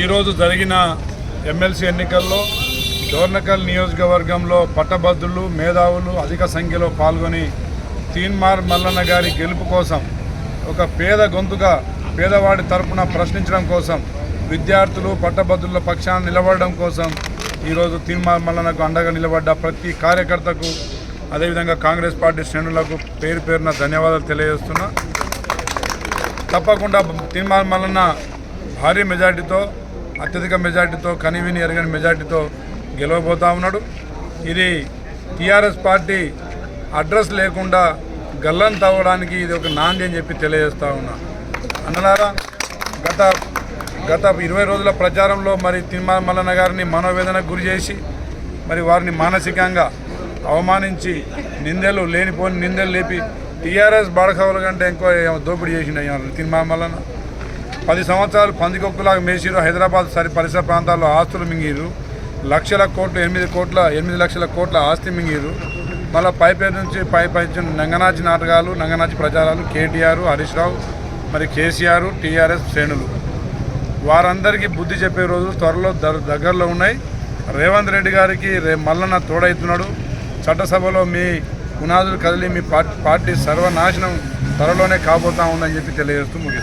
ఈరోజు జరిగిన ఎమ్మెల్సీ ఎన్నికల్లో డోర్నకల్ నియోజకవర్గంలో పట్టభద్రులు మేధావులు అధిక సంఖ్యలో పాల్గొని తీన్మార్ మల్లన్న గారి గెలుపు కోసం ఒక పేద గొంతుగా పేదవాడి తరపున ప్రశ్నించడం కోసం విద్యార్థులు పట్టభద్రుల పక్షాన నిలబడడం కోసం ఈరోజు తీన్మార్ మల్లన్నకు అండగా నిలబడ్డ ప్రతి కార్యకర్తకు అదేవిధంగా కాంగ్రెస్ పార్టీ శ్రేణులకు పేరు పేరున ధన్యవాదాలు తెలియజేస్తున్నా. తప్పకుండా తీన్మార్ మల్లన్న భారీ మెజార్టీతో అత్యధిక మెజార్టీతో కనివిని ఎరగని మెజార్టీతో గెలవబోతా ఉన్నాడు. ఇది టీఆర్ఎస్ పార్టీ అడ్రస్ లేకుండా గల్లం తవ్వడానికి ఇది ఒక నాంది అని చెప్పి తెలియజేస్తా ఉన్నా. అన్నలారా గత గత ఇరవై రోజుల ప్రచారంలో మరి తిరుమల మల్లన్న గారిని మనోవేదనకు గురి చేసి మరి వారిని మానసికంగా అవమానించి నిందలు లేనిపోని నిందలు లేపి టీఆర్ఎస్ బాడకవుల కంటే ఎక్కువ దోపిడీ చేసిన తిరుమల మల్లన్న. పది సంవత్సరాలు పందికొక్కులాగా మేసిరు హైదరాబాద్ సరి పరిసర ప్రాంతాల్లో ఆస్తులు మింగిరు లక్షల కోట్లు ఎనిమిది కోట్ల ఎనిమిది లక్షల కోట్ల ఆస్తి మింగిరు మళ్ళీ పై పేరు నుంచి పై పై నంగనాచి నాటకాలు నంగనాచి ప్రచారాలు కేటీఆర్ హరీష్ రావు మరి కేసీఆర్ టీఆర్ఎస్ శ్రేణులు. వారందరికీ బుద్ధి చెప్పే రోజులు త్వరలో ద- దగ్గరలో ఉన్నాయి. రేవంత్ రెడ్డి గారికి రే మల్లన్న తోడైతున్నాడు. చట్టసభలో మీ పునాదులు కదిలి మీ పార్టీ పార్టీ సర్వనాశనం త్వరలోనే కాబోతా ఉందని చెప్పి తెలియజేస్తూ ముగిస్తాను